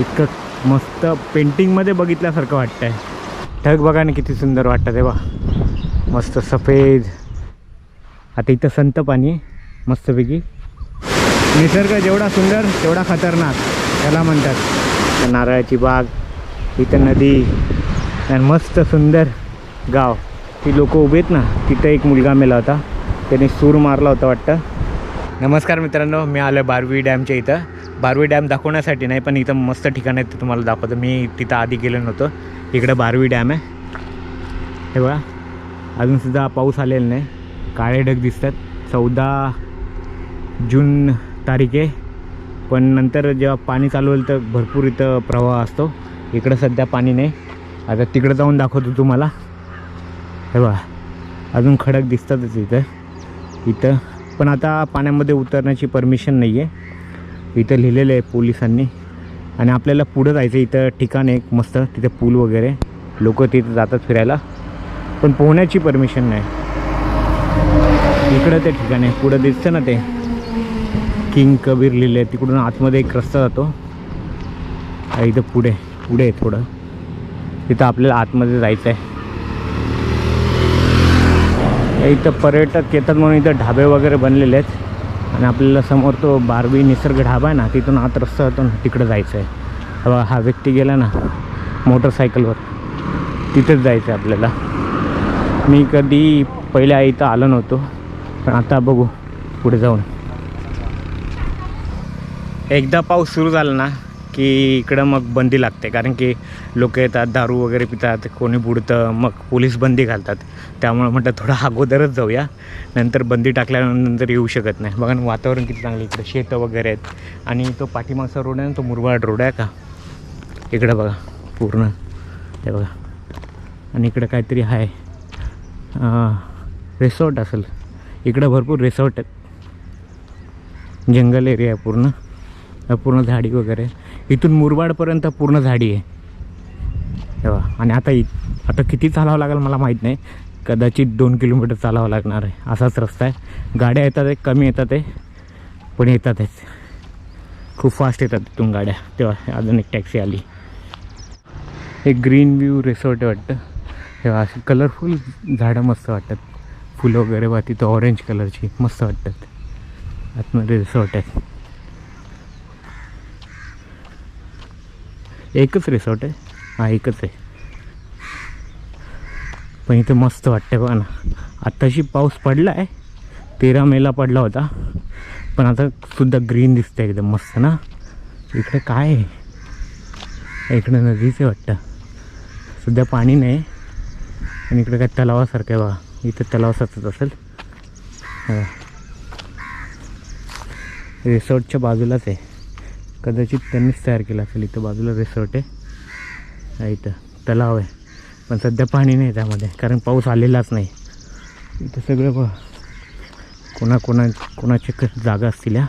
इतकं मस्त पेंटिंगमध्ये बघितल्यासारखं वाटतंय. ढग बघा ना किती सुंदर वाटतं ते बा मस्त सफेद. आता इथं संत पाणी आहे मस्तपैकी. निसर्ग जेवढा सुंदर तेवढा खतरनाक त्याला म्हणतात. नारळाची बाग इथं नदी आणि मस्त सुंदर गाव. ती लोक उभे आहेत ना तिथं एक मुलगा मेला होता. त्याने सूर मारला होता वाटतं. नमस्कार मित्रांनो मी आलो बारवी डॅमच्या इथं. बारवी डॅम दाखवण्यासाठी नाही पण इथं मस्त ठिकाण आहे ते तुम्हाला दाखवतो. मी तिथं आधी गेलो नव्हतो. इकडं बारवी डॅम आहे. हे बघा. अजूनसुद्धा पाऊस आलेला नाही. काळे ढग दिसतात. चौदा जून तारीख आहे. पण नंतर जेव्हा पाणी चालू होईल तर भरपूर इथं प्रवाह असतो. इकडं सध्या पाणी नाही. आता तिकडं जाऊन दाखवतो तुम्हाला. हे बघा. अजून खडक दिसतातच इथं. इथं. पण आता पाण्यामध्ये उतरण्याची परमिशन नाही आहे इथं लिहिलेलं आहे पोलिसांनी. आणि आपल्याला पुढं जायचं इथं ठिकाण आहे एक मस्त तिथे पूल वगैरे. लोक तिथं जातात फिरायला. पण पोहण्याची परमिशन नाही. इकडं ते ठिकाण आहे पुढं दिसतं ना ते. किंग कबीर लिहिलं आहे तिकडून आतमध्ये एक रस्ता जातो. इथं पुढे पुढे आहे थोडं. तिथं आपल्याला आतमध्ये जायचं आहे इथं पर्यटक येतात म्हणून इथं ढाबे वगैरे बनलेले आहेत. आणि आपल्याला समोर तो बारवी निसर्ग ढाबा आहे ना तिथून आत रस्ता होतो ना तिकडं जायचं आहे हा बघा, हा व्यक्ती गेला ना मोटरसायकलवर. तिथेच जायचं आहे आपल्याला. मी कधी पहिल्या इथं आलो नव्हतो पण आता बघू पुढे जाऊन. एकदा पाऊस सुरू झाला ना की इकडं मग बंदी लागते कारण की लोक येतात दारू वगैरे पितात कोणी बुडतं मग पोलीस बंदी घालतात. त्यामुळे म्हटलं थोडं अगोदरच जाऊया. नंतर बंदी टाकल्यानंतर येऊ शकत नाही. बघा ना वातावरण किती चांगलं इकडं. शेतं वगैरे आहेत. आणि तो पाठीमागचा रोड आहे ना तो मुरबाड रोड आहे का? इकडं बघा पूर्ण. हे बघा. आणि इकडं काहीतरी आहे. रिसॉर्ट असेल. इकडं भरपूर रिसॉर्ट आहेत. जंगल एरिया आहे पूर्ण. पूर्ण झाडी वगैरे. इथून मुरबाडपर्यंत पूर्ण झाडी आहे. तेव्हा आणि आता इ आता किती चालावं लागेल मला माहीत नाही. कदाचित दोन किलोमीटर चालावं लागणार आहे. असाच रस्ता आहे. गाड्या येतात आहे कमी येतात आहे पण येतातच खूप फास्ट येतात तिथून गाड्या. तेव्हा अजून एक टॅक्सी आली. एक ग्रीन व्ह्यू रिसॉर्ट आहे वाटतं. तेव्हा असे कलरफुल झाडं मस्त वाटतात. फुलं वगैरे बा तिथं ऑरेंज कलरची मस्त वाटतात. आतमध्ये रिसॉर्ट आहे. एकच रिसॉर्ट आहे. हा एकच आहे. पण इथं मस्त वाटतं बघा ना. आत्ताशी पाऊस पडला आहे तेरा मेला पडला होता. पण आता सुद्धा ग्रीन दिसतं एकदम मस्त ना. इकडे काय आहे? इकडं नदीचं आहे वाटतं. सध्या पाणी नाही. आणि इकडे काय तलावासारखं आहे बघा. इथं तलावासारखंच असेल. रिसॉर्टच्या बाजूलाच आहे. कदाचित त्यांनीच तयार केलं असेल इथं बाजूला रिसॉर्ट आहे. इथं तलाव आहे. पण सध्या पाणी नाही त्यामध्ये कारण पाऊस आलेलाच नाही. इथं सगळं बघ. कोणा कोणा कोणाचे क जागा असतील ह्या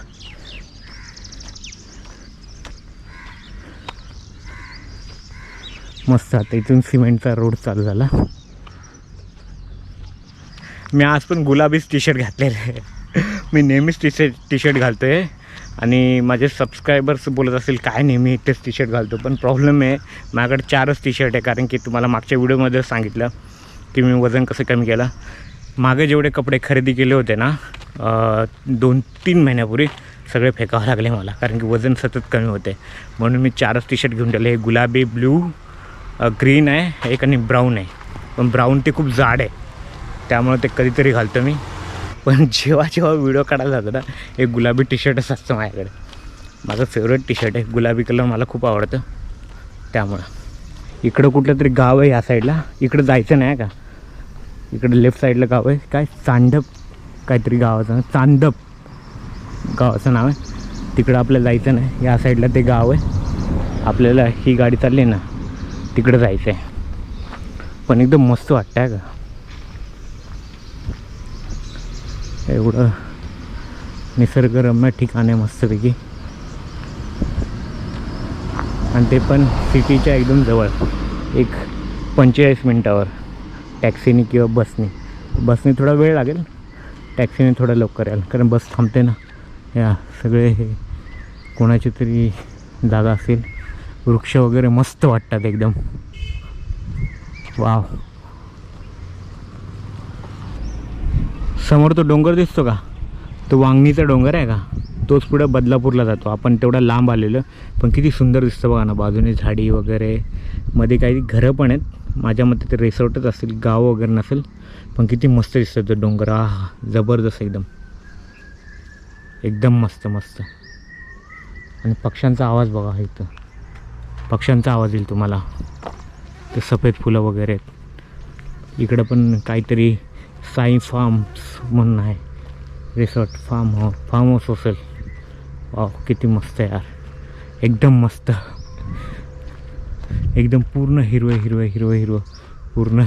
मस्त आता इथून सिमेंटचा रोड चालू झाला. मी आज पण गुलाबीच टी शर्ट घातलेलं आहे. मी नेहमीच टी शर्ट टी शर्ट घालतो आहे आणि माझे सबस्क्रायबर्स बोलत असतील काय नेहमी एकटेच टी शर्ट घालतो? पण प्रॉब्लेम आहे माझ्याकडे चारच टी शर्ट आहे कारण की तुम्हाला मागच्या व्हिडिओमध्ये सांगितलं की मी वजन कसं कमी केलं. मागे जेवढे कपडे खरेदी केले होते ना दोन तीन महिन्यापूर्वी सगळे फेकावं लागले मला कारण की वजन सतत कमी होते. म्हणून मी चारच टी शर्ट घेऊन ठेवले. गुलाबी ब्ल्यू ग्रीन आहे एक आणि ब्राऊन आहे. पण ब्राऊन ते खूप जाड आहे. त्यामुळे ते कधीतरी घालतो मी. पण जेव्हा जेव्हा व्हिडिओ काढायला जातो ना एक गुलाबी टी शर्टच असतं माझ्याकडे. माझं फेवरेट टी शर्ट आहे. गुलाबी कलर मला खूप आवडतं. त्यामुळं. इकडं कुठलं तरी गाव आहे या साईडला इकडं जायचं नाही का? इकडं लेफ्ट साईडला गाव आहे. काय? चांडप काहीतरी गावाचं नाव. चांदप गावाचं नाव आहे. तिकडं आपल्याला जायचं नाही. या साईडला ते गाव आहे. आपल्याला ही गाडी चालली ना तिकडं जायचं आहे पण एकदम मस्त वाटतं आहे का एवढं निसर्गरम्य ठिकाण आहे मस्तपैकी. आणि ते पण सिटीच्या एकदम जवळ एक पंचेचाळीस मिनटावर. टॅक्सीने किंवा बसने. बसने थोडा वेळ लागेल टॅक्सीने थोडं लवकर याल. कारण बस थांबते ना. या सगळे हे कोणाची तरी जागा असेल. वृक्ष वगैरे मस्त वाटतात एकदम. वाव. समोर तो डोंगर दिसतो का? तो वांगणीचा डोंगर आहे का? तोच पुढं बदलापूरला जातो. आपण तेवढा लांब आलेलो पण किती सुंदर दिसतं बघा ना. बाजूने झाडी वगैरे मध्ये काही घरं पण आहेत. माझ्या मते ते रिसॉर्टच असतील गाव वगैरे नसेल पण किती मस्त दिसतं तो डोंगर. हा जबरदस्त एकदम. एकदम मस्त मस्त. आणि पक्ष्यांचा आवाज बघा इथं. पक्ष्यांचा आवाज येईल तुम्हाला. ते सफेद फुलं वगैरे आहेत. इकडं पण काहीतरी साई फार्म्स म्हणून आहे. Resort farm house farm house असेल. वाव किती मस्त आहे यार. एकदम मस्त. एकदम पूर्ण हिरवं हिरवं हिरवं हिरवं. पूर्ण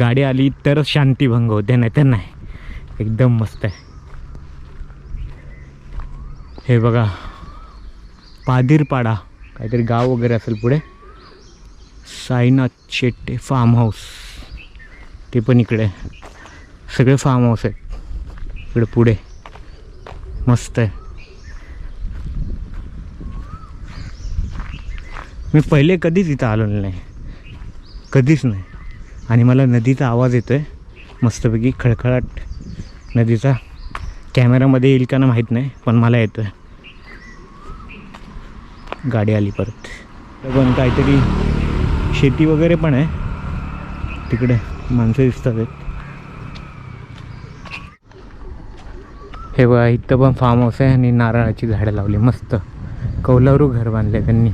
गाडी आली तरच शांती भंग होते नाही तर नाही. एकदम मस्त आहे. हे बघा. पादिरपाडा. काहीतरी गाव वगैरे असेल पुढे. साईनाथ शेट्टे फार्म हाऊस ते पण इकडे. आहे. सगळे फार्म हाऊस आहेत. इकडे पुढे. मस्त आहे. मी पहिले कधीच इथं आलो नाही. कधीच नाही. आणि मला नदीचा आवाज येतो आहे मस्तपैकी खळखळाट नदीचा. कॅमेरामध्ये येईल का ना माहीत नाही पण मला येतो आहे गाडी आली परत. पण काहीतरी शेती वगैरे पण आहे. तिकडे माणसं दिसतात आहेत. हे बघा इथं पण फार्म हाऊस आहे आणि नारळाची झाडं लावली. मस्त. कौलारू घर बांधले त्यांनी.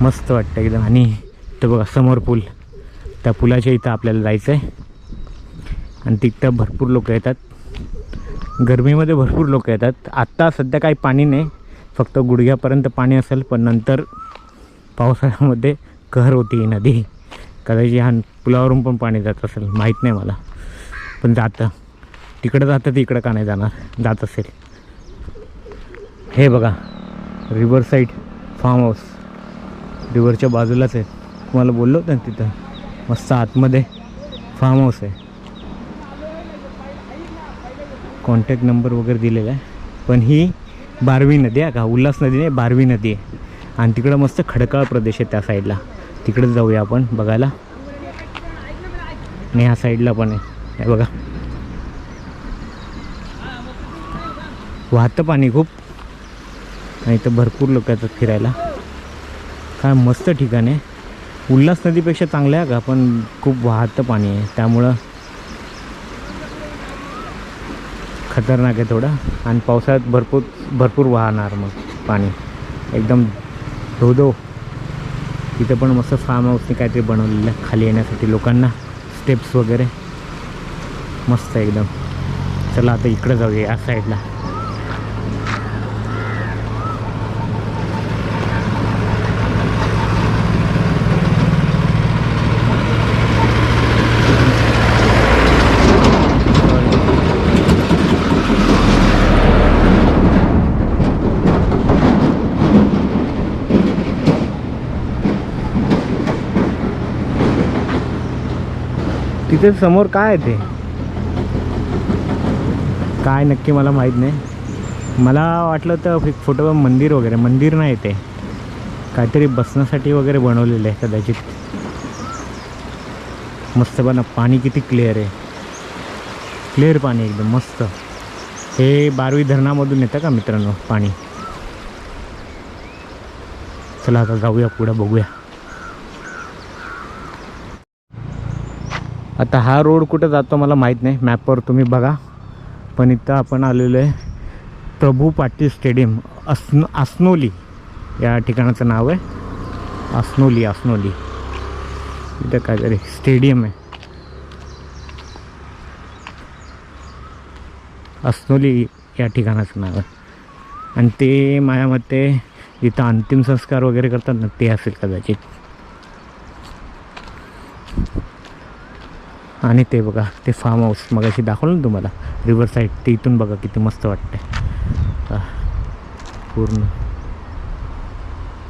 मस्त वाटतं एकदम. आणि इथं बघा समोर पूल. त्या पुलाच्या इथं आपल्याला जायचं आहे आणि तिथं भरपूर लोक येतात. गरमीमध्ये भरपूर लोक येतात. आत्ता सध्या काही पाणी नाही. फक्त गुडघ्यापर्यंत पाणी असेल पण नंतर पावसाळ्यामध्ये कहर होती नदी. कदाचित ह्या पुलावरून पण पाणी जात असेल. माहीत नाही मला. पण जातं. तिकडं जातं तर इकडं का नाही जाणार? जात असेल. हे बघा रिव्हर साईड फार्म हाऊस रिव्हरच्या बाजूलाच आहे. तुम्हाला बोललो होतं ना तिथं? मस्त आतमध्ये फार्म हाऊस आहे. कॉन्टॅक्ट नंबर वगैरे दिलेला आहे. पण ही बारवी नदी आहे का? उल्हास नदी नाही बारवी नदी आहे. आणि तिकडं मस्त खडकाळ प्रदेश आहे त्या साईडला तिकडंच जाऊया आपण बघायला. आणि ह्या साईडला पण आहे. हे बघा. वाहतं पाणी खूप. आणि इथं भरपूर लोक येतात फिरायला. काय मस्त ठिकाण आहे. उल्हास नदीपेक्षा चांगलं आहे का? पण खूप वाहतं पाणी आहे. त्यामुळं खतरनाक आहे थोडं आणि पावसाळ्यात भरपूर भरपूर वाहणार मग पाणी. एकदम धोधो. तिथं पण मस्त फार्म हाऊसने काहीतरी बनवलेलं आहे खाली येण्यासाठी लोकांना. स्टेप्स वगैरे. मस्त आहे एकदम. चला आता इकडं जाऊया या साईडला तिथे समोर काय आहे ते? काय नक्की मला माहीत नाही. मला वाटलं तर एक फोटो मंदिर वगैरे मंदिर नाही ते. काहीतरी बसण्यासाठी वगैरे बनवलेलं आहे कदाचित. मस्त बना पाणी किती क्लिअर आहे. क्लिअर पाणी एकदम मस्त. हे बारवी धरणामधून येतं का मित्रांनो पाणी? चला आता जाऊया पुढं बघूया. आता हा रोड कुठं जातो मला माहीत नाही. मॅपवर तुम्ही बघा. पण इथं आपण आलेलो आहे प्रभू पाटील स्टेडियम. अस्न आसनोली या ठिकाणाचं नाव आहे. आसनोली आसनोली इथं काहीतरी स्टेडियम आहे. अस्नोली या ठिकाणाचं नाव आहे. आणि ते माझ्या मते जिथं अंतिम संस्कार वगैरे करतात ना ते असेल कदाचित. आणि ते बघा ते फार्म हाऊस मग अशी दाखवलं ना तुम्हाला? रिव्हर साईड ते इथून बघा किती मस्त वाटते पूर्ण.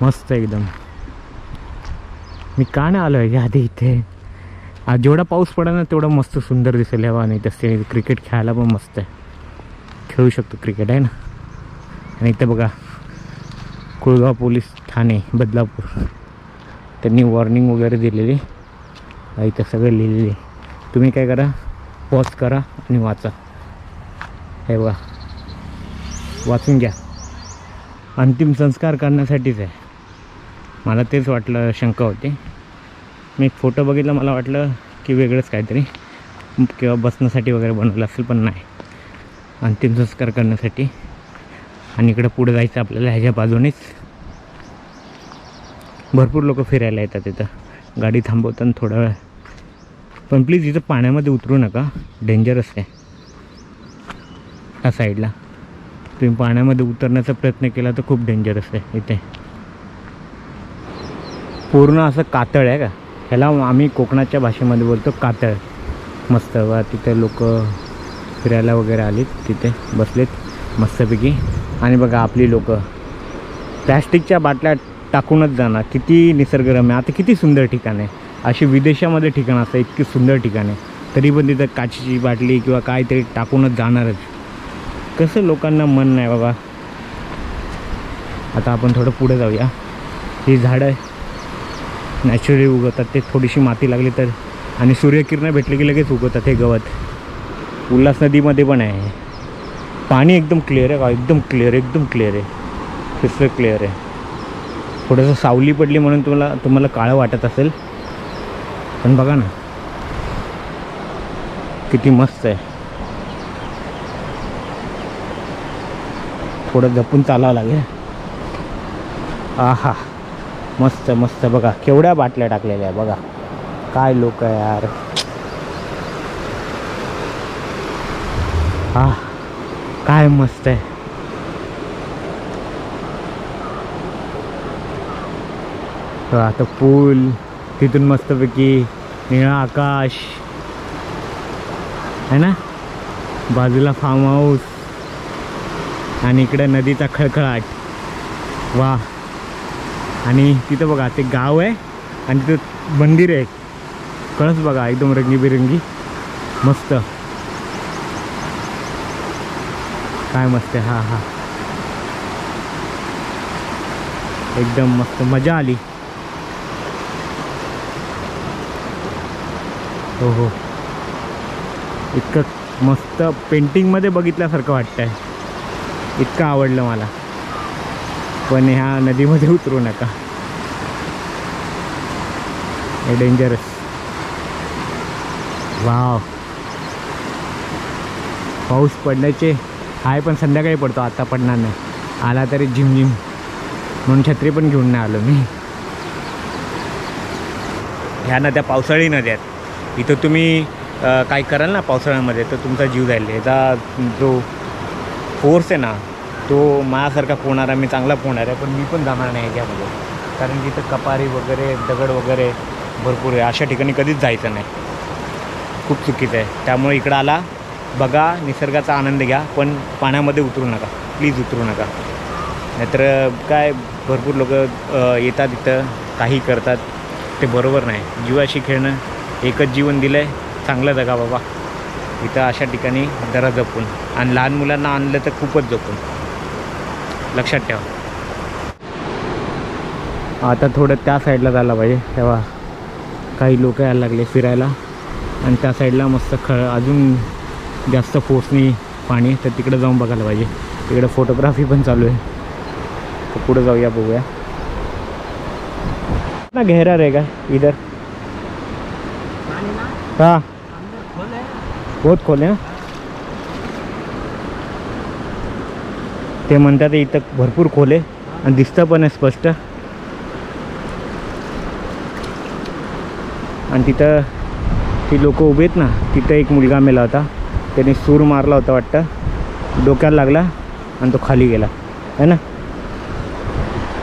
मस्त एकदम. मी का नाही आलो आहे आधी इथे? आज जेवढा पाऊस पडा ना तेवढं मस्त सुंदर दिसेल हवा आणि तसे क्रिकेट खेळायला पण मस्त आहे. खेळू शकतो क्रिकेट आहे ना? आणि इथे बघा कुळगाव पोलीस ठाणे बदलापूर. त्यांनी वॉर्निंग वगैरे दिलेली. इथं सगळं लिहिलेली. तुम्ही काय करा पॉज करा आणि वाचा. हे बघा. वाचून घ्या. अंतिम संस्कार करण्यासाठीच आहे. मला तेच वाटलं शंका होती. मी एक फोटो बघितला मला वाटलं की वेगळंच काहीतरी किंवा बसण्यासाठी वगैरे बनवलं असेल पण नाही. अंतिम संस्कार करण्यासाठी. आणि इकडं पुढे जायचं आपल्याला ह्याच्या बाजूनेच. भरपूर लोक फिरायला येतात तिथं गाडी थांबवताना थोडा वेळ पण प्लीज इथं पाण्यामध्ये उतरू नका. डेंजरस आहे. त्या साईडला तुम्ही पाण्यामध्ये उतरण्याचा प्रयत्न केला तर खूप डेंजरस आहे इथे. पूर्ण असं कातळ आहे का? ह्याला आम्ही कोकणाच्या भाषेमध्ये बोलतो कातळ. मस्त वा तिथे लोक फिरायला वगैरे आलीत तिथे बसलेत मस्तपैकी. आणि बघा आपली लोक. प्लॅस्टिकच्या बाटल्या टाकूनच जाणार. किती निसर्गरम्य. आता किती सुंदर ठिकाण आहे. अशी विदेशामध्ये ठिकाण असतं इतकी सुंदर ठिकाण. आहे तरी पण तिथं काचेची बाटली किंवा काहीतरी टाकूनच जाणारच. कसं लोकांना मन नाही बाबा. आता आपण थोडं पुढे जाऊया. ही झाडं नॅचरली उगवतात. ते थोडीशी माती लागली तर आणि सूर्यकिरणं भेटले की लगेच उगवतात हे गवत. उल्हास नदीमध्ये पण आहे पाणी एकदम क्लिअर आहे एकदम क्लिअर एकदम क्लिअर आहे. क्रिस्टल क्लिअर आहे. थोडंसं सावली पडली म्हणून तुम्हाला तुम्हाला काळं वाटत असेल. पण बघा ना किती मस्त आहे. थोडं जपून चालावं लागेल. आहा मस्त मस्त बघा केवढ्या बाटल्या टाकलेल्या आहे बघा. काय लोक आहे यार. हा काय मस्त आहे. तर आता पूल तिथून मस्तपैकी निळा आकाश. आहे ना? बाजूला फार्म हाऊस आणि इकडे नदीचा खळखळाट. वा आणि तिथं बघा ते गाव आहे आणि तिथं मंदिर आहे. कळस बघा एकदम रंगीबिरंगी. मस्त. काय मस्त आहे. हा हा. एकदम मस्त. मजा आली. हो हो. इतकं मस्त पेंटिंगमध्ये बघितल्यासारखं वाटतंय. इतकं आवडलं मला. पण ह्या नदीमध्ये उतरू नका. हे डेंजरस वाव. पाऊस पडण्याचे आहे पण संध्याकाळी पडतो आता पडणार नाही. आला तरी झिमझिम. म्हणून छत्री पण घेऊन नाही आलो मी. ह्या नद्या पावसाळी नद्या आहेत. इथं तुम्ही काय कराल ना पावसाळ्यामध्ये तर तुमचा जीव जाईल. याचा जो फोर्स आहे ना तो माझ्यासारखा पोहणारा मी चांगला पोहणार आहे पण मी पण जाणार नाही याच्यामध्ये. कारण की इथं कपारी वगैरे दगड वगैरे भरपूर आहे. अशा ठिकाणी कधीच जायचं नाही. खूप चुकीचं आहे. त्यामुळे इकडं आला बघा निसर्गाचा आनंद घ्या पण पाण्यामध्ये उतरू नका. प्लीज उतरू नका. नाहीतर काय भरपूर लोक येतात इथं काही करतात. ते बरोबर नाही. जीवाशी खेळणं एकच जीवन दिलं आहे चांगलं जगा बाबा. इथं अशा ठिकाणी जरा जपून. आणि लहान मुलांना आणलं तर खूपच जपून. लक्षात ठेवा. आता थोडं त्या साईडला जायला पाहिजे. तेव्हा काही लोक यायला लागले फिरायला. आणि त्या साईडला मस्त खळ अजून जास्त फोर्सनी पाणी. तर तिकडे जाऊन बघायला पाहिजे. तिकडे फोटोग्राफी पण चालू आहे. तर पुढे जाऊया बघूया. ना घेरा रे का? इधर. हाँ बहुत खोल आहे ते म्हणतात इथं भरपूर खोल आहे आणि दिसतं पण आहे स्पष्ट. आणि तिथं ती लोक उभे आहेत ना तिथं एक मुलगा मेला होता. त्याने सूर मारला होता वाटतं. डोक्याला लागला आणि तो खाली गेला. है ना?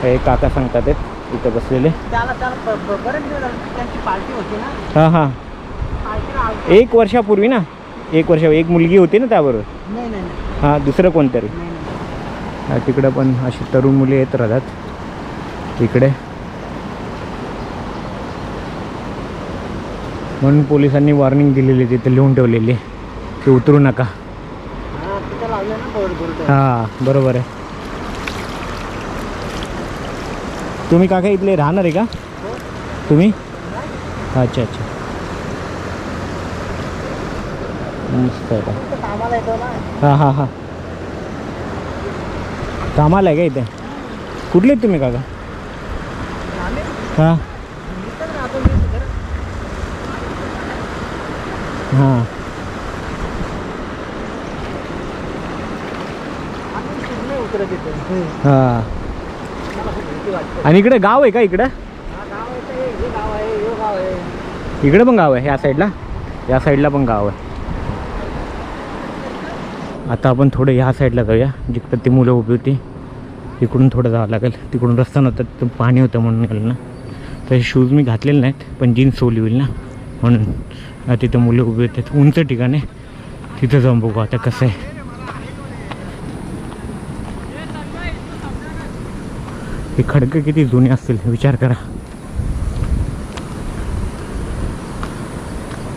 हे काका सांगतात इथं बसलेले. हां हां. एक वर्षापूर्वी ना? एक वर्ष एक मुलगी होती ना त्याबरोबर? हां दुसरं कोणतरी हा, तिकडं पण अशी तरुण मुली येत राहतात. इकडे. म्हणून पोलिसांनी वॉर्निंग दिलेली तिथे लिहून ठेवलेली की उतरू नका. हा, हां बरोबर आहे. तुम्ही काका इथले राहणार आहे का? तुम्ही? अच्छा अच्छा. मस्त आहे हां हां हां. कामाला आहे का इथे? कुठले तुम्ही काका? हां. हां. हां. आणि इकडे गाव आहे का इकडं? इकडे पण गाव आहे या साईडला? या साईडला पण गाव आहे. आता आपण थोडं ह्या साईडला जाऊया जिकडं ती मुलं उभी होती. इकडून थोडं जावं लागेल. तिकडून रस्ता नव्हता तिथून पाणी होतं म्हणून गेलं ना. तर शूज मी घातलेले नाहीत पण जीन्स ओली होईल ना. म्हणून तिथं मुलं उभी होते उंच ठिकाण. आहे तिथं जाऊन बघू आता कसं आहे. हे खडकं किती जुने असतील विचार करा.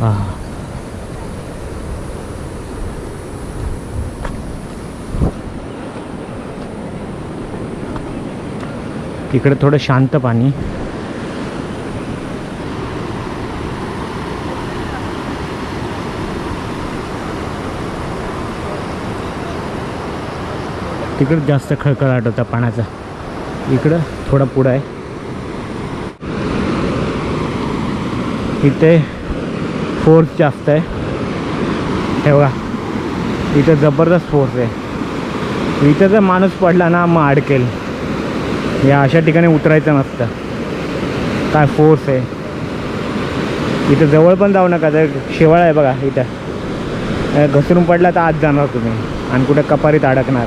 हा इकडे थोडं शांत पाणी. तिकडं जास्त खळखळाट होता पाण्याचा. इकडं थोडा पुढं आहे. इथे फोर्स जास्त आहे. हे इथं जबरदस्त फोर्स आहे. इथं जर माणूस पडला ना मग अडकेल या अशा ठिकाणी उतरायचं नसतं. काय फोर्स आहे. इथं जवळ पण जाऊ नका जर शेवाळ आहे बघा इथं. घसरून पडला तर आत जाणार तुम्ही. आणि कुठं कपारीत अडकणार.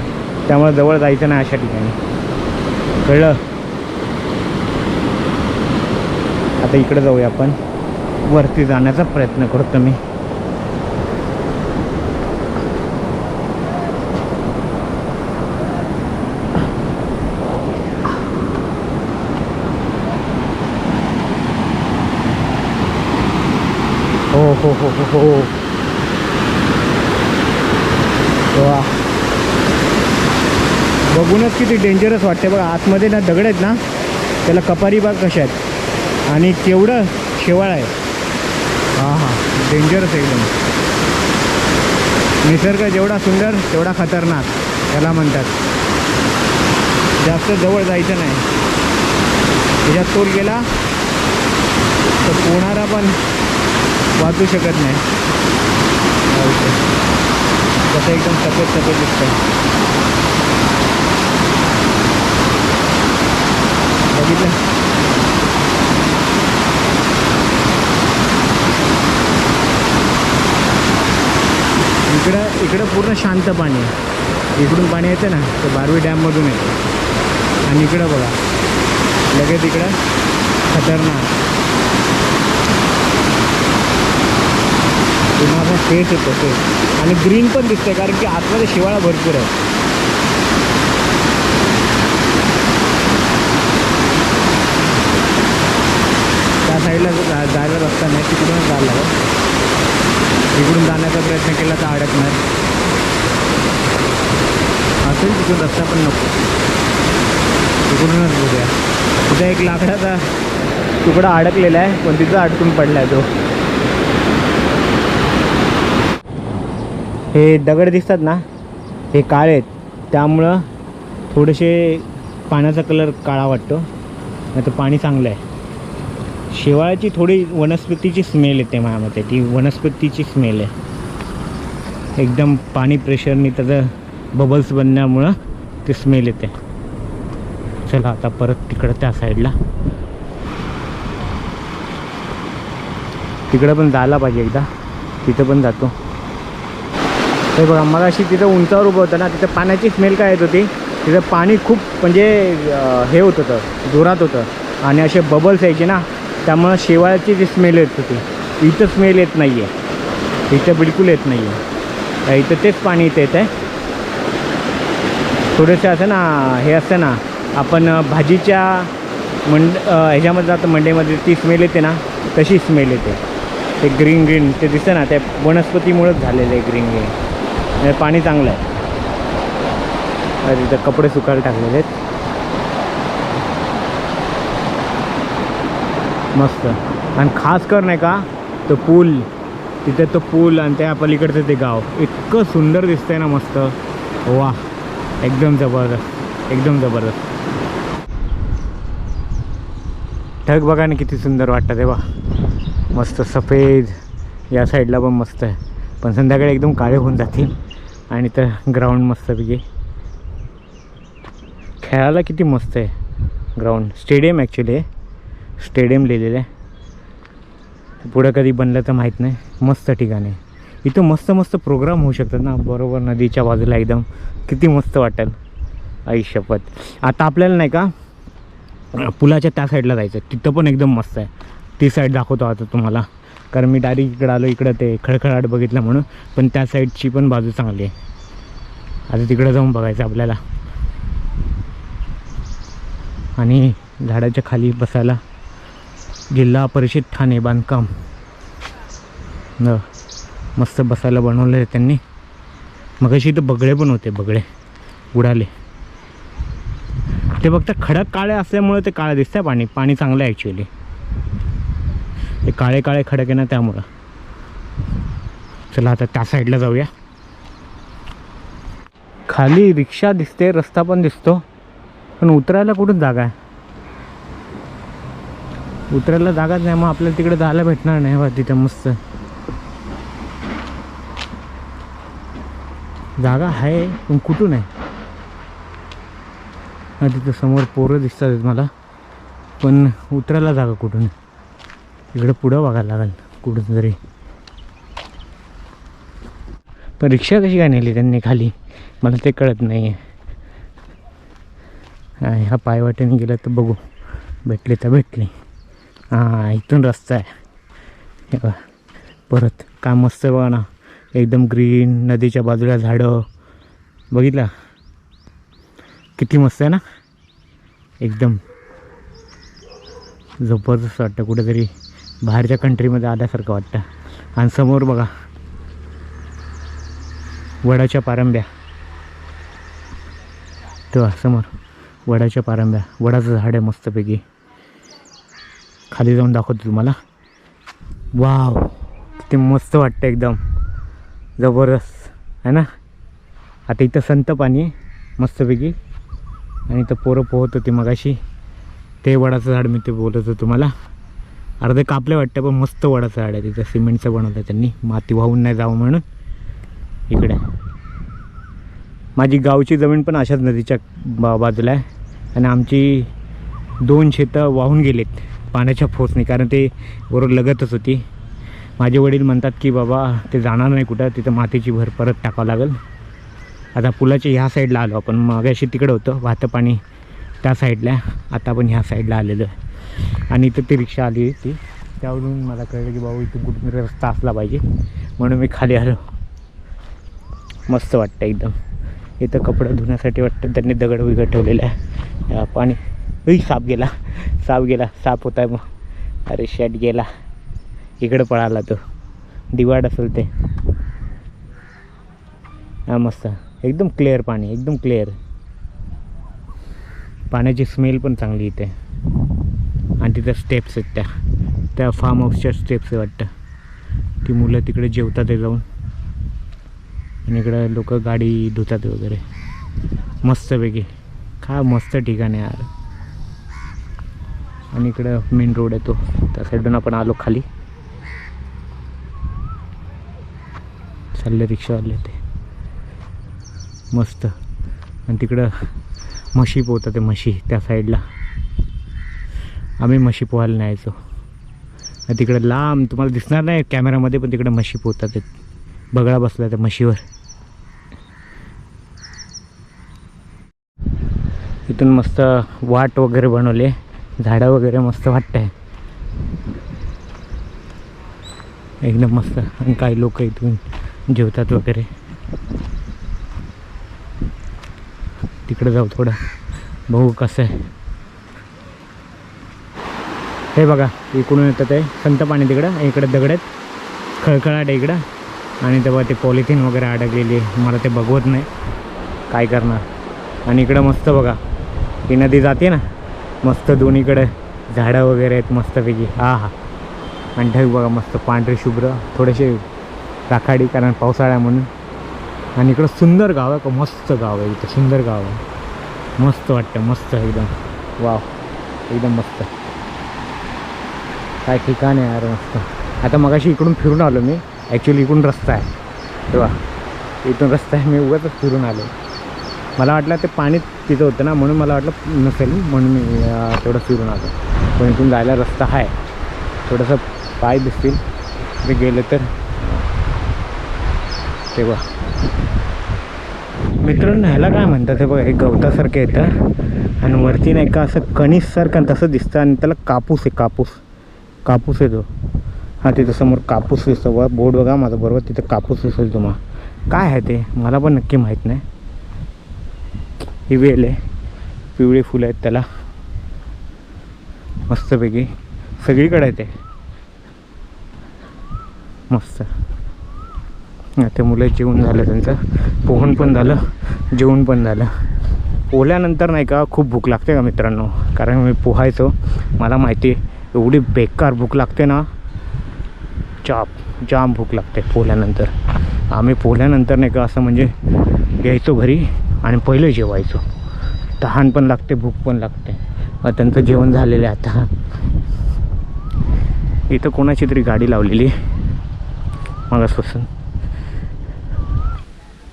त्यामुळे जवळ जायचं नाही अशा ठिकाणी. कळलं? आता इकडे जाऊया आपण. वरती जाण्याचा प्रयत्न करतो मी हो हो हो वा बघूनच किती डेंजरस वाटते बघा. आतमध्ये ना दगड आहेत ना त्याला कपारी बाग कशा आहेत? आणि केवढं शेवाळ आहे. हां हां. डेंजरस एकदम. निसर्ग जेवढा सुंदर तेवढा खतरनाक. त्याला म्हणतात. जास्त जवळ जायचं नाही. त्याच्यात तोल गेला तर पोहणारा पण वाचू शकत नाही. कसं एकदम सफेद सफेद दिसतं बघितलं? इकडं इकडं पूर्ण शांत पाणी आहे. इकडून पाणी येतं ना तर बारवी डॅममधून येतं. आणि इकडं बघा. लगेच इकडं खतरनाक. पुन्हा फेस येतो ते आणि ग्रीन पण दिसतंय कारण की आतमध्ये शिवाळा भरपूर आहे. त्या साईडला जा जायला रस्ता नाही तिकडूनच जायला लागेल. तिकडून जाण्याचा प्रयत्न केला तर अडकणार. असेल तिकडून रस्ता पण नको. तिकडूनच बघूया तिथं एक लाकडाचा तुकडा अडकलेला आहे पण तिथं अडकून पडला आहे तो. हे दगड दिसतात ना हे काळे आहेत. त्यामुळं थोडेसे पाण्याचा कलर काळा वाटतो. नाही तर पाणी चांगलं आहे. शेवाळाची थोडी वनस्पतीची स्मेल येते माझ्या मते ती वनस्पतीची स्मेल आहे. एकदम पाणी प्रेशरनी त्याचं बबल्स बनण्यामुळं ते स्मेल येते. चला आता परत तिकडं त्या साईडला तिकडं पण जायला पाहिजे एकदा. तिथं पण जातो. हे बघा मग अशी तिथं उंचावर उभं होतं ना तिथं पाण्याची स्मेल काय येत होती तिथं पाणी खूप म्हणजे हे होत होतं जोरात होतं. आणि असे बबल्स यायचे ना त्यामुळं शेवाळाची जी स्मेल येत होती इथं स्मेल येत नाही आहे इथं बिलकुल येत नाही आहे इथं तेच पाणी इथं येत आहे थोडेसे असं ना हे असतं ना आपण भाजीच्या मंड ह्याच्यामध्ये जातं मंडईमध्ये ती स्मेल येते ना तशी स्मेल येते. ते ग्रीन ग्रीन ते दिसतं ना त्या वनस्पतीमुळंच झालेलं आहे ग्रीन ग्रीन म्हणजे पाणी चांगलं आहे. अरे तिथं कपडे सुकायला टाकलेले आहेत. मस्त. आणि खास कर नाही का तो पूल. तिथे तो पूल आणि त्या पलीकडचं ते गाव. इतकं सुंदर दिसतंय ना मस्त. वा. एकदम जबरदस्त. एकदम जबरदस्त. ढग बघा ना किती सुंदर वाटतं ते वा मस्त सफेद. या साईडला पण मस्त आहे. पण संध्याकाळी एकदम काळे होऊन जातील. आणि तर ग्राउंड मस्तपैकी. खेळायला किती मस्त आहे. ग्राउंड स्टेडियम ॲक्च्युली आहे. स्टेडियम लिहिलेलं आहे. पुढं कधी बनलं तर माहीत नाही. मस्त ठिकाण आहे. इथं मस्त मस्त प्रोग्राम होऊ शकतात ना. बरोबर नदीच्या बाजूला एकदम. किती मस्त वाटेल. आई शपथ. आता आपल्याला नाही का पुलाच्या त्या साईडला जायचं तिथं पण एकदम मस्त आहे. ती साईड दाखवतो आता तुम्हाला. कारण मी डायरेक्ट इकडं आलो इकडं ते खळखळाट बघितलं म्हणून. पण त्या साईडची पण बाजू चांगली आहे. आता तिकडं जाऊन बघायचं आपल्याला. आणि झाडाच्या खाली बसायला जिल्हा परिषद ठाणे बांधकाम. न मस्त बसायला बनवलं आहे त्यांनी. मग अशी इथं बगळे पण होते बगळे. उडाले. ते फक्त खडक काळे असल्यामुळे ते काळं दिसतंय पाणी पाणी चांगलं आहे ॲक्च्युली ते काळे काळे खडक आहे ना त्यामुळं. चला आता त्या साईडला जाऊया. खाली रिक्षा दिसते रस्ता पण दिसतो. पण उतरायला कुठून जागा आहे? उतरायला जागाच नाही मग आपल्याला तिकडे जायला भेटणार नाही बा तिथे मस्त. जागा आहे पण कुठून आहे? तिथं समोर पोरं दिसतात मला. पण उतरायला जागा कुठून आहे? इकडं पुढं बघायला लागेल कुठून तरी. पण रिक्षा कशी काय नेली त्यांनी खाली? मला ते कळत नाही आहे हा ह्या पायवाट्याने गेलं तर बघू. भेटले तर भेटले. हां इथून रस्ता आहे. हे बघा. परत काय मस्त आहे बघा ना. एकदम ग्रीन नदीच्या बाजूला झाडं. बघितलं? किती मस्त आहे ना? एकदम. जबरदस्त वाटतं कुठेतरी. बाहेरच्या कंट्रीमध्ये आल्यासारखं वाटतं. आणि समोर बघा वडाच्या पारंब्या. तेव्हा समोर वडाच्या पारंब्या. वडाचं झाड आहे मस्तपैकी. खाली जाऊन दाखवतो तुम्हाला. वाव ते मस्त वाटतं एकदम. जबरदस्त आहे ना? आता इथं संत पाणी आहे मस्तपैकी. आणि इथं पोरं पोहत होती मगाशी. ते वडाचं झाड मी ते बोलत होतो तुम्हाला. अर्धे कापले वाटतं पण मस्त वडाचं झाड आहे तिथं. सिमेंटचं बनवलं आहे त्यांनी. माती वाहून नाही जावं म्हणून. इकडे. माझी गावची जमीन पण अशाच नदीच्या बा बाजूला आहे. आणि आमची दोन शेतं वाहून गेलेत. पाण्याच्या फोसनी कारण ते बरोबर लगतच होती. माझे वडील म्हणतात की बाबा ते जाणार नाही कुठं. तिथं मातीची भर परत टाकावं लागेल. आता पुलाच्या ह्या साईडला आलो आपण. मग अशी तिकडं होतं. वाहतं पाणी त्या साईडला. आता आपण ह्या साईडला आलेलो आहे. आणि इथं ती रिक्षा आली होती. त्यावरून मला कळलं की बाबा इथून कुठून रस्ता असला पाहिजे. म्हणून मी खाली आलो. मस्त वाटतं एकदम. इथं कपडे धुण्यासाठी वाटतं त्यांनी दगड विगड ठेवलेलं आहे. पाणी. ही साप गेला. साप गेला. साप होता मग. अरे शर्ट गेला. इकडं पळाला तो. दिवाड असेल ते. हा मस्त. एकदम क्लिअर पाणी. एकदम क्लिअर पाण्याची स्मेल पण चांगली इथे. आणि तिथं स्टेप्स आहेत त्या. त्या फार्म हाऊसच्या स्टेप्स आहे वाटतं. ती मुलं तिकडे जेवतात आहे जाऊन. आणि इकडं लोक गाडी धुतात वगैरे. मस्तपैकी. काय मस्त ठिकाण आहे यार. आणि इकडं मेन रोड आहे तो. त्या साईडून आपण आलो खाली. चालले रिक्षावाले ते. मस्त. आणि तिकडं म्हशी पोहतात ते म्हशी त्या साईडला आम्ही म्हशी पोहायला न्यायचो. तिकडं लांब तुम्हाला दिसणार नाही कॅमेरामध्ये पण तिकडं म्हशी पोहतात बगळा बसला त्या म्हशीवर. इथून मस्त वाट वगैरे बनवले झाडं वगैरे मस्त वाटत आहे एकदम मस्त. आणि काही लोक इथून जेवतात वगैरे. तिकडे जाऊ थोडं. बघू कसं आहे. हे बघा इकडून येतं ते संत पाणी तिकडं इकडं दगड आहेत. खळखळाट आहे इकडं. आणि तेव्हा ते पॉलिथिन वगैरे अडकलेली आहे. मला ते बघवत नाही. काय करणार? आणि इकडं मस्त बघा ही नदी जाते ना. मस्त दोन्हीकडे झाडं वगैरे आहेत मस्तपैकी. हा हा आणि ढग बघा मस्त पांढरे शुभ्र थोडेसे राखाडी कारण पावसाळा म्हणून. आणि इकडं सुंदर गाव आहे. का मस्त गाव आहे. इथं सुंदर गाव आहे. मस्त वाटतं मस्त एकदम. वाव. एकदम मस्त. काय ठिकाण आहे यार मस्त. आता मगाशी इकडून फिरून आलो मी. ॲक्च्युली इकडून रस्ता आहे. तेव्हा इथून रस्ता आहे. मी उगाच फिरून आलो. मला वाटलं ते पाणी तिथं होतं ना म्हणून मला वाटलं नसेल. म्हणून मी तेवढं फिरून आलो. पण इथून जायला रस्ता आहे. थोडंसं पाय दिसतील. ते गेलं तर. तेव्हा मित्रांनो ह्याला काय म्हणतात हे बघा? हे गवतासारखं येतं आणि वरती नाही का असं कणीससारखं आणि तसं दिसतं आणि त्याला कापूस आहे कापूस. कापूस येतो. हा हां तिथं समोर कापूस दिसतो बघा बोर्ड बघा माझा बरोबर तिथं कापूस दिसेल तुम्हाला. काय आहे ते? मला पण नक्की माहीत नाही. ही वेल आहे. पिवळी फुलं आहेत त्याला. मस्तपैकी. सगळीकडे आहे ते. मस्त. ते मुलं जेवण झालं त्यांचं. पोहण पण झालं. जेवण पण झालं. पोहल्यानंतर नाही का खूप भूक लागते का मित्रांनो? कारण मी पोहायचो. मला माहिती आहे. एवढी बेकार भूक लागते ना. चाप जाम भूक लागते पोहल्यानंतर. आम्ही पोहल्यानंतर नाही का असं म्हणजे यायचो घरी आणि पहिले जेवायचो. तहान पण लागते भूक पण लागते. त्यांचं जेवण झालेलं आहे आता. इथं कोणाची तरी गाडी लावलेली मगासपासून.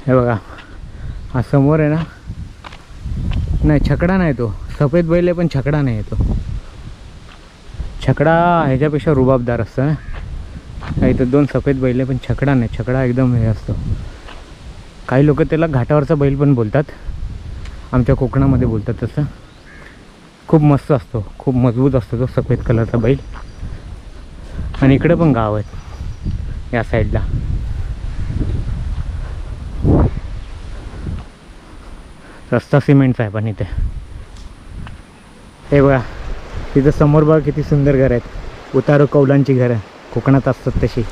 हे बघा. हा समोर आहे ना. नाही छकडा नाही तो. सफेद बैल आहे पण छकडा नाही तो. छकडा ह्याच्यापेक्षा रुबाबदार असतं ना इथं दोन सफेद बैल आहे पण छकडा नाही. छकडा एकदम हे असतो. काही लोक त्याला घाटावरचा बैल पण बोलतात. आमच्या कोकणामध्ये बोलतात तसं. खूप मस्त असतो. खूप मजबूत असतो तो सफेद कलरचा बैल. आणि इकडे पण गाव आहेत या साईडला. रस्ता सिमेंटचा आहे पण इथे. हे बघा. तिथं समोर बघा किती सुंदर घर आहेत. उतारो कौलांची घरं. कोकणात असतात तशी.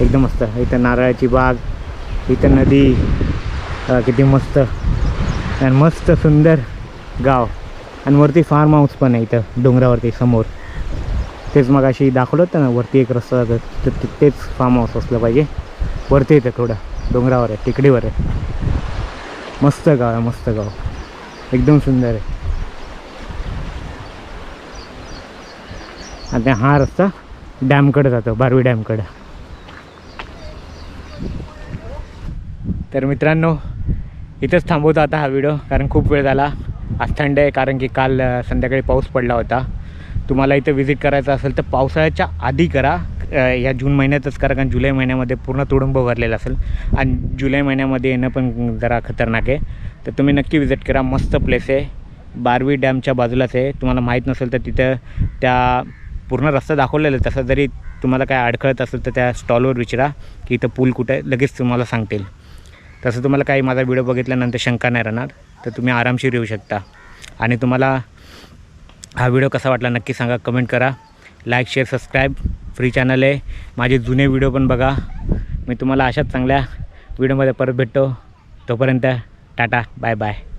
एकदम मस्त. इथं नारळाची बाग इथं नदी किती मस्त. आणि मस्त सुंदर गाव. आणि वरती फार्म हाऊस पण आहे इथं डोंगरावरती समोर. तेच मग अशी दाखवलं होतं ना वरती एक रस्ता तर तेच फार्म हाऊस असलं पाहिजे. वरती येतं थोडं. डोंगरावर आहे टेकडीवर आहे. मस्त गाव आहे मस्त गाव. एकदम सुंदर आहे. आता हा रस्ता डॅमकडे जातो बारवी डॅमकडं. तर मित्रांनो इथंच थांबवतो आता हा व्हिडिओ कारण खूप वेळ झाला. आज थंड आहे कारण की काल संध्याकाळी पाऊस पडला होता. तुम्हाला इथं व्हिजिट करायचं असेल तर पावसाळ्याच्या आधी करा. या जून महिन्यातच करा कारण जुलै महिन्यामध्ये पूर्ण तुडुंब भरलेला असेल. आणि जुलै महिन्यामध्ये येणं पण जरा खतरनाक आहे. तर तुम्ही नक्की व्हिजिट करा मस्त प्लेस आहे. बारवी डॅमच्या बाजूलाच आहे. तुम्हाला माहीत नसेल तर तिथं त्या पूर्ण रस्ता दाखवलेला आहे. तसं जरी तुम्हाला काय अडखळत असेल तर त्या स्टॉलवर विचारा की इथं पूल कुठं आहे लगेच तुम्हाला सांगतील. तसं तुम्हाला काही माझा व्हिडिओ बघितल्यानंतर शंका नाही राहणार तर तुम्ही आरामशीर येऊ शकता. आणि तुम्हाला हा व्हिडिओ कसा वाटला नक्की सांगा कमेंट करा. Like share subscribe free channel आहे. माझे जुने व्हिडिओ पण बघा. मी तुम्हाला अशाच चांगल्या व्हिडिओमध्ये परत भेटतो. तोपर्यंत टाटा बाय बाय